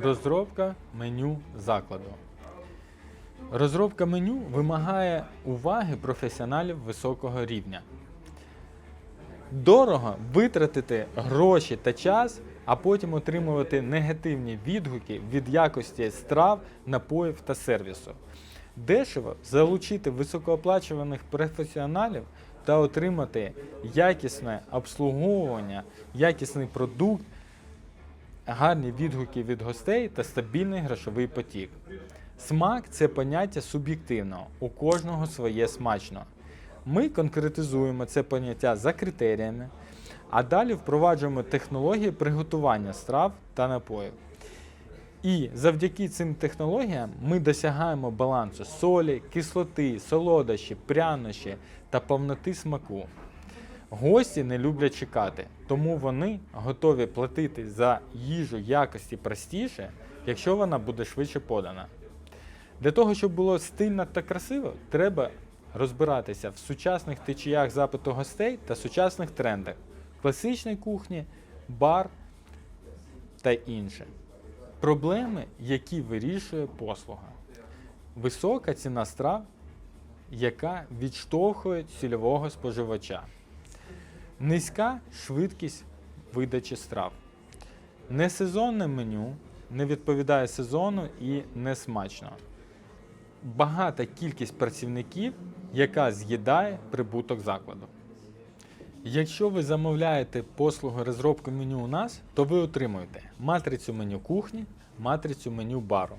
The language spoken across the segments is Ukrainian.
Розробка меню закладу. Розробка меню вимагає уваги професіоналів високого рівня. Дорого витратити гроші та час, а потім отримувати негативні відгуки від якості страв, напоїв та сервісу. Дешево залучити високооплачуваних професіоналів та отримати якісне обслуговування, якісний продукт, гарні відгуки від гостей та стабільний грошовий потік. Смак це поняття суб'єктивно, у кожного своє смачно. Ми конкретизуємо це поняття за критеріями, а далі впроваджуємо технології приготування страв та напоїв. І завдяки цим технологіям ми досягаємо балансу солі, кислоти, солодощі, прянощі та повноти смаку. Гості не люблять чекати, тому вони готові платити за їжу якості простіше, якщо вона буде швидше подана. Для того, щоб було стильно та красиво, треба розбиратися в сучасних течіях запиту гостей та сучасних трендах класичної кухні, бар та інше. Проблеми, які вирішує послуга. Висока ціна страв, яка відштовхує цільового споживача. Низька швидкість видачі страв. Несезонне меню не відповідає сезону і не смачно. Багата кількість працівників, яка з'їдає прибуток закладу. Якщо ви замовляєте послугу розробки меню у нас, то ви отримуєте матрицю меню кухні, матрицю меню бару,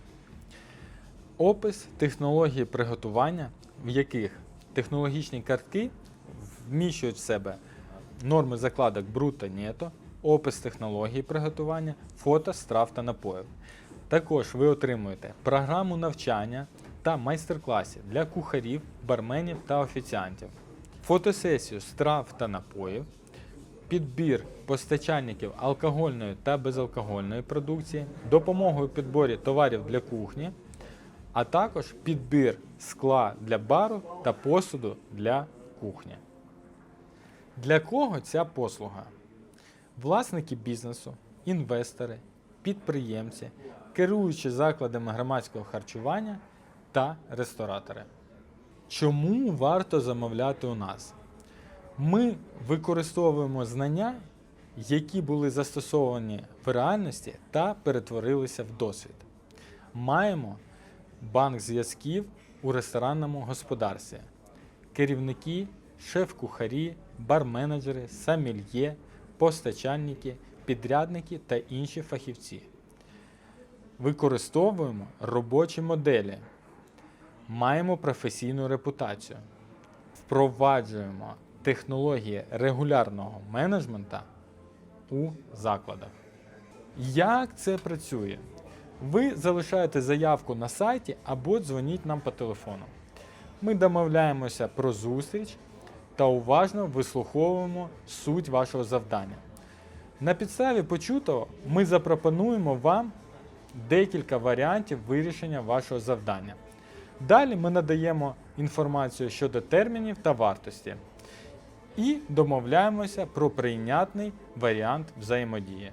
опис технології приготування, в яких технологічні картки вміщують в себе норми закладок бруд та нето, опис технології приготування, фото страв та напоїв. Також ви отримуєте програму навчання та майстер-класів для кухарів, барменів та офіціантів, фотосесію страв та напоїв, підбір постачальників алкогольної та безалкогольної продукції, допомогу у підборі товарів для кухні, а також підбір скла для бару та посуду для кухні. Для кого ця послуга? Власники бізнесу, інвестори, підприємці, керуючі закладами громадського харчування та ресторатори. Чому варто замовляти у нас? Ми використовуємо знання, які були застосовані в реальності та перетворилися в досвід. Маємо банк зв'язків у ресторанному господарстві, керівники, шеф-кухарі, бар-менеджери, самільє, постачальники, підрядники та інші фахівці. Використовуємо робочі моделі, маємо професійну репутацію, впроваджуємо технології регулярного менеджмента у закладах. Як це працює? Ви залишаєте заявку на сайті або дзвоніть нам по телефону. Ми домовляємося про зустріч та уважно вислуховуємо суть вашого завдання. На підставі почутого ми запропонуємо вам декілька варіантів вирішення вашого завдання. Далі ми надаємо інформацію щодо термінів та вартості і домовляємося про прийнятний варіант взаємодії.